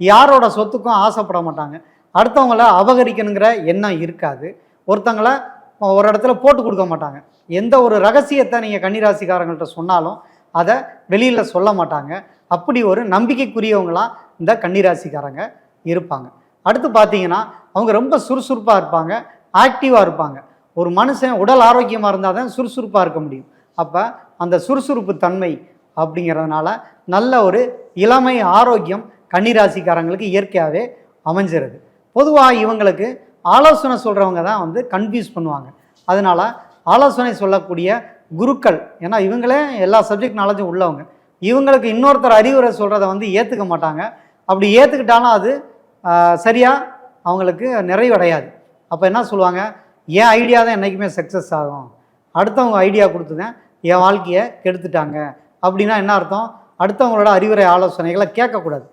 யாரோட சொத்துக்கும் ஆசைப்பட மாட்டாங்க. அடுத்தவங்கள அபகரிக்கணுங்கிற எண்ணம் இருக்காது. ஒருத்தங்களை ஒரு இடத்துல போட்டு கொடுக்க மாட்டாங்க. எந்த ஒரு ரகசியத்தை நீங்கள் கன்னிராசிக்காரங்கள்ட்ட சொன்னாலும் அதை வெளியில் சொல்ல மாட்டாங்க. அப்படி ஒரு நம்பிக்கைக்குரியவங்களாம் இந்த கன்னிராசிக்காரங்க இருப்பாங்க. அடுத்து பார்த்தீங்கன்னா அவங்க ரொம்ப சுறுசுறுப்பாக இருப்பாங்க ஆக்டிவாக இருப்பாங்க. ஒரு மனுஷன் உடல் ஆரோக்கியமாக இருந்தால் தான் சுறுசுறுப்பாக இருக்க முடியும். அப்போ அந்த சுறுசுறுப்பு தன்மை அப்படிங்கிறதுனால நல்ல ஒரு இளமை ஆரோக்கியம் கன்னிராசிக்காரங்களுக்கு இயற்கையாகவே அமைஞ்சிருது. பொதுவாக இவங்களுக்கு ஆலோசனை சொல்கிறவங்க தான் வந்து கன்ஃபியூஸ் பண்ணுவாங்க. அதனால் ஆலோசனை சொல்லக்கூடிய குருக்கள் ஏன்னா இவங்களே எல்லா சப்ஜெக்ட் நாலேஜும் உள்ளவங்க. இவங்களுக்கு இன்னொருத்தர் அறிவுரை சொல்கிறத வந்து ஏற்றுக்க மாட்டாங்க. அப்படி ஏற்றுக்கிட்டாலும் அது சரியாக அவங்களுக்கு நிறைவடையாது. அப்போ என்ன சொல்லுவாங்க? என் ஐடியா தான் என்றைக்குமே சக்ஸஸ் ஆகும். அடுத்தவங்க ஐடியா கொடுத்துதான் என் வாழ்க்கையை கெடுத்துட்டாங்க. அப்படின்னா என்ன அர்த்தம்? அடுத்தவங்களோட அறிவுரை ஆலோசனைகளை கேட்கக்கூடாது.